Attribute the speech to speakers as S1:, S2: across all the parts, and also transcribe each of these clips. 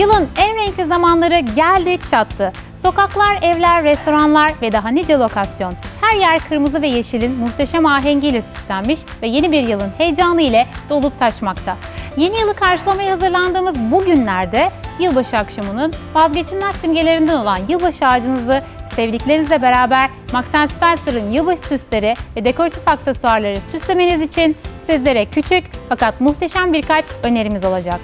S1: Yılın en renkli zamanları geldi çattı. Sokaklar, evler, restoranlar ve daha nice lokasyon. Her yer kırmızı ve yeşilin muhteşem ahengiyle süslenmiş ve yeni bir yılın heyecanı ile dolup taşmakta. Yeni yılı karşılamaya hazırlandığımız bu günlerde yılbaşı akşamının vazgeçilmez simgelerinden olan yılbaşı ağacınızı sevdiklerinizle beraber Max Spencer'ın yılbaşı süsleri ve dekoratif aksesuarları süslemeniz için sizlere küçük fakat muhteşem birkaç önerimiz olacak.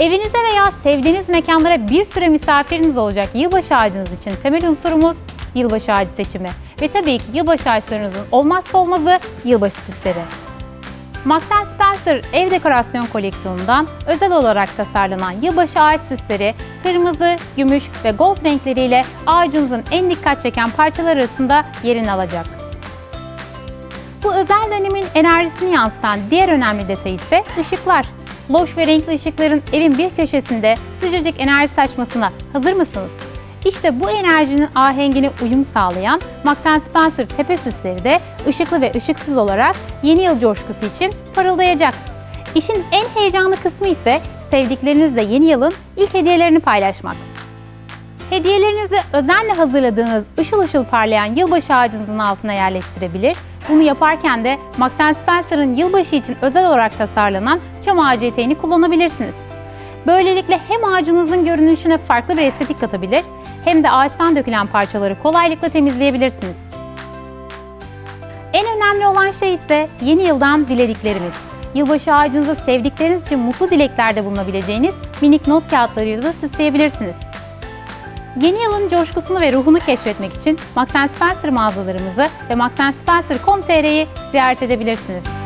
S1: Evinizde veya sevdiğiniz mekanlara bir süre misafiriniz olacak yılbaşı ağacınız için temel unsurumuz yılbaşı ağacı seçimi. Ve tabii ki yılbaşı ağaçlarınızın olmazsa olmazı yılbaşı süsleri. Max Spencer ev dekorasyon koleksiyonundan özel olarak tasarlanan yılbaşı ağaç süsleri kırmızı, gümüş ve gold renkleriyle ağacınızın en dikkat çeken parçalar arasında yerini alacak. Bu özel dönemin enerjisini yansıtan diğer önemli detay ise ışıklar. Loş ve renkli ışıkların evin bir köşesinde sıcacık enerji saçmasına hazır mısınız? İşte bu enerjinin ahengine uyum sağlayan Max Spencer tepe süsleri de ışıklı ve ışıksız olarak yeni yıl coşkusu için parıldayacak. İşin en heyecanlı kısmı ise sevdiklerinizle yeni yılın ilk hediyelerini paylaşmak. Hediyelerinizi özenle hazırladığınız ışıl ışıl parlayan yılbaşı ağacınızın altına yerleştirebilir. Bunu yaparken de Max Spencer'ın yılbaşı için özel olarak tasarlanan çam ağacı eteğini kullanabilirsiniz. Böylelikle hem ağacınızın görünüşüne farklı bir estetik katabilir hem de ağaçtan dökülen parçaları kolaylıkla temizleyebilirsiniz. En önemli olan şey ise yeni yıldan dilediklerimiz. Yılbaşı ağacınızı sevdikleriniz için mutlu dileklerde bulunabileceğiniz minik not kağıtlarıyla da süsleyebilirsiniz. Yeni yılın coşkusunu ve ruhunu keşfetmek için Max Spencer mağazalarımızı ve maxspencer.com.tr'yi ziyaret edebilirsiniz.